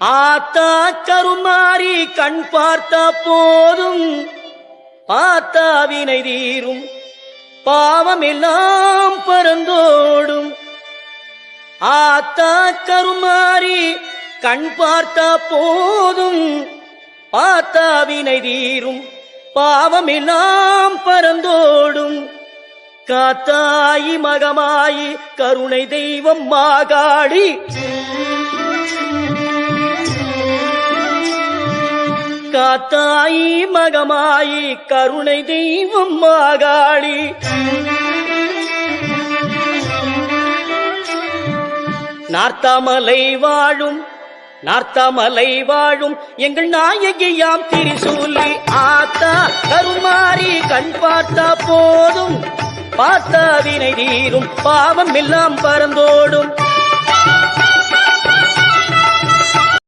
ஆத்தா கருமாறி கண் பார்த்தா போதும் ஆத்தாவினை வினை தீரும். பாவமெல்லாம் பறந்தோடும். ஆத்தா கருமாறி கண் பார்த்தா போதும் பார்த்தா வினை தீரும். பாவமெல்லாம் பறந்தோடும். காத்தாயி மகமாயி கருணை தெய்வம் மாகாடி காத்தாயி மகமாயி கருணை தெய்வம் மாகாளி நார்த்தாமலை வாழும் நார்த்தாமலை வாழும் எங்கள் நாயகியாம் திரிசூலி. ஆத்தா கருமாறி கண் பார்த்தா போதும். பார்த்த வினை தீரும் பாவம் எல்லாம் பறந்தோடும்.